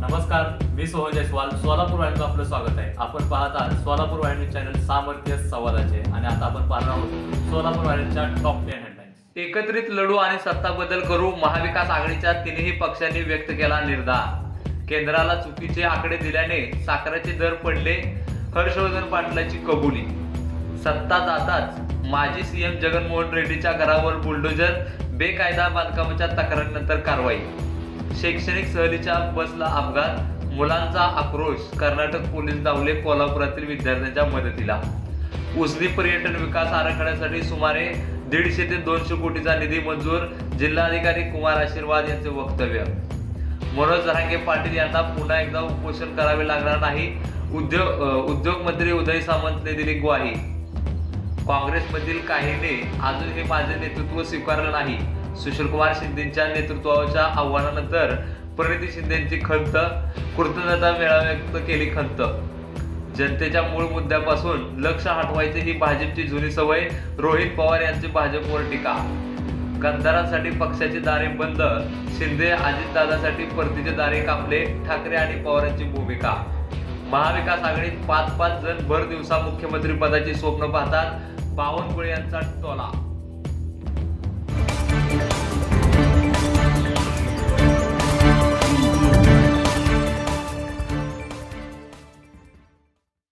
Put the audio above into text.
नमस्कार मी सोहन जयस्वाल सोलापूर वाहिनीचं आपलं स्वागत आहे. आपण पाहत आहात सोलापूर वाहिनी चॅनल सामर्थ्य संवादाचे आणि आता आपण पाहणार आहोत सोलापूर वाहिनीच्या टॉप टेन हेडलाईन्स एकत्रित लढू आणि सत्ता बदल करू महाविकास आघाडीच्या तिन्ही पक्षांनी व्यक्त केला निर्धार. केंद्राला चुकीचे आकडे दिल्याने साखरेचे दर पडले हर्षवर्धन पाटलाची कबुली. सत्ता जाताच माजी सीएम जगनमोहन रेड्डीच्या घरावर बुलडोजर बेकायदा बांधकामाच्या तक्रारीनंतर कारवाई. शैक्षणिक सहलीच्या बसला अपघात मुलांचा आक्रोश कर्नाटक पोलीस धावले कोल्हापुरातील विद्यार्थ्यांच्या मदतीला. उसदी पर्यटन विकास आराखड्यासाठी सुमारे दीडशे ते दोनशे कोटीचा निधी मंजूर जिल्हाधिकारी कुमार आशीर्वाद यांचे वक्तव्य. मनोज जरांगे पाटील यांना पुन्हा एकदा उपोषण करावे लागणार नाही. उद्योग उद्योग मंत्री उदय सामंतने दिली ग्वाही. काँग्रेसमधील काहीने अजूनही माझे नेतृत्व स्वीकारलं नाही. सुशीलकुमार शिंदेच्या नेतृत्वाच्या आव्हानानंतर प्रणिती शिंदेची खंत कृतज्ञता मेळा व्यक्त केली खंत. जनतेच्या मूळ मुद्द्यापासून लक्ष हटवायची ही भाजपची जुनी सवय रोहित पवार यांची भाजपवर टीका. गद्दारांसाठी पक्षाची दारे बंद शिंदे अजितदादासाठी परतीचे दारे कापले ठाकरे आणि पवारांची भूमिका. महाविकास आघाडीत पाच पाच जण भर दिवसा मुख्यमंत्री पदाची स्वप्न पाहतात बावनकुळे यांचा टोला.